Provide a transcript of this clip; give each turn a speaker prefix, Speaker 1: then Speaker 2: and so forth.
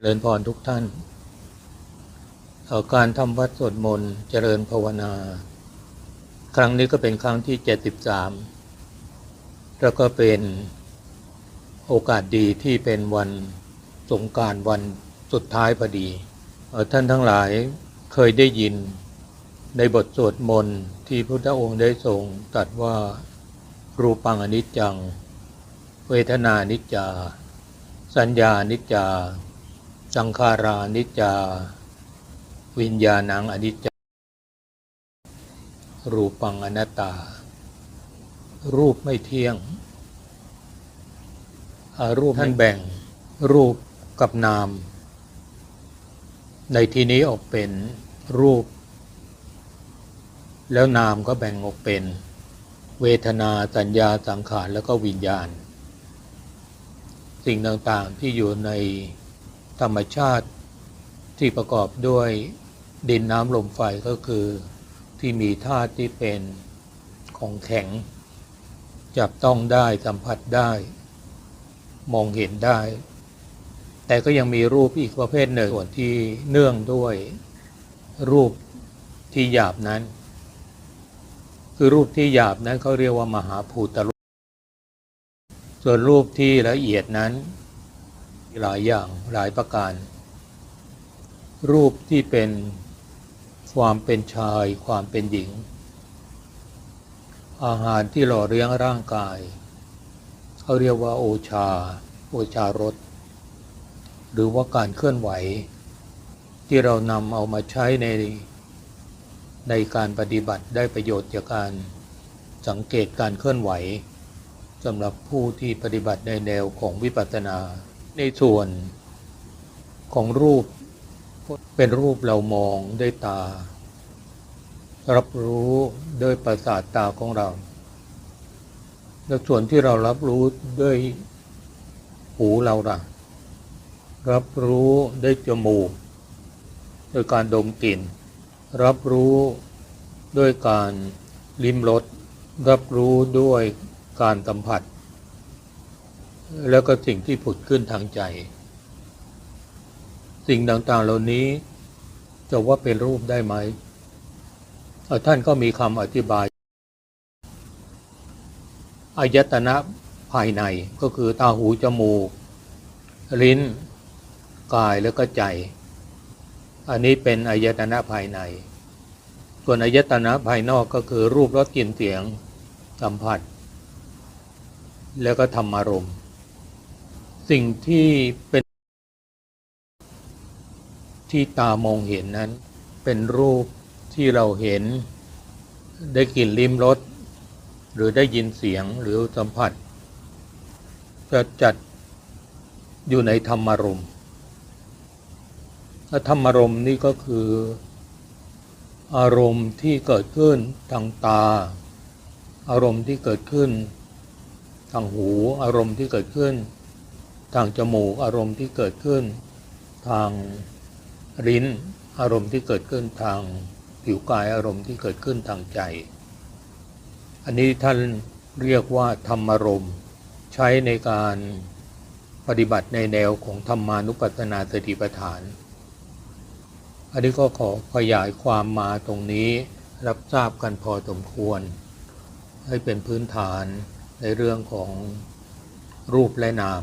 Speaker 1: เจริญพรทุกท่านเอ่อการทำวัดสวดมนต์เจริญภาวนา ครั้งนี้ก็เป็นครั้งที่ 73 แล้วก็เป็นโอกาสดีที่เป็นวันสงการวันสุดท้ายพอดี ท่านทั้งหลายเคยได้ยินในบทสวดมนต์ที่พระพุทธองค์ได้ทรงตรัสว่ารูปังอนิจจัง เวทนานิจจา สัญญานิจจา สังขารานิจจา วิญญาณังอนิจจา รูปังอนัตตา รูปไม่เที่ยงอ่ารูปท่านแบ่งรูปกับนาม ในที่นี้ออกเป็นรูป แล้วนามก็แบ่งออกเป็น เวทนาสัญญาสังขารแล้วก็วิญญาณ สิ่งต่างๆที่อยู่ใน ธรรมชาติที่ประกอบด้วยดินน้ำลมไฟก็คือที่มีธาตุที่เป็นของแข็ง จับต้องได้สัมผัสได้ มองเห็นได้ แต่ก็ยังมีรูปอีกประเภทหนึ่งส่วนที่เนื่องด้วยรูปที่หยาบนั้น คือรูปที่หยาบนั้นเขาเรียกว่ามหาภูตรูปส่วนรูปที่ละเอียดนั้น หลายอย่างหลายประการ รูปที่เป็นความเป็นชายความเป็นหญิง อาหารที่หล่อเลี้ยงร่างกาย เขาเรียกว่าโอชา โอชารสหรือว่าการเคลื่อนไหว ที่เรานำเอามาใช้ในในการปฏิบัติได้ประโยชน์จากการสังเกตการเคลื่อนไหวสำหรับผู้ที่ปฏิบัติในแนวของวิปัสสนา ในส่วนของรูปเป็นรูปเรามองด้วยตา รับรู้ด้วยประสาทตาของเรา และส่วนที่เรารับรู้ด้วยหูเราล่ะ รับรู้ด้วยจมูกโดยการดมกลิ่น รับรู้ด้วยการลิ้มรสรับรู้ด้วยการสัมผัส แล้วก็สิ่งที่ผุดขึ้นทางใจ สิ่งต่างๆเหล่านี้ จะว่าเป็นรูปได้ไหมท่านก็มีคำอธิบายอายตนะภายในก็คือตาหูจมูก ลิ้น กายแล้วก็ใจ อันนี้เป็นอายตนะภายใน ส่วนอายตนะภายนอกก็คือรูปรสกลิ่นเสียงสัมผัส แล้วก็ธรรมารมณ์ สิ่งที่เป็นที่ตามองเห็นนั้น เป็นรูปที่เราเห็นได้กลิ่นลิ้มรสหรือได้ยินเสียงหรือสัมผัส จะจัดอยู่ในธรรมารมณ์และธรรมารมณ์นี่ก็คือ อารมณ์ที่เกิดขึ้นทางตา อารมณ์ที่เกิดขึ้นทางหู อารมณ์ที่เกิดขึ้น ทางจมูกอารมณ์ที่เกิดขึ้น ทางลิ้นอารมณ์ที่เกิดขึ้นทางผิวกายอารมณ์ที่เกิดขึ้นทางใจ อันนี้ท่านเรียกว่าธรรมารมณ์ใช้ในการปฏิบัติในแนวของธรรมานุปัสสนาสติปัฏฐาน อันนี้ก็ขอขยายความมาตรงนี้รับทราบกันพอสมควร ให้เป็นพื้นฐานในเรื่องของรูปและนาม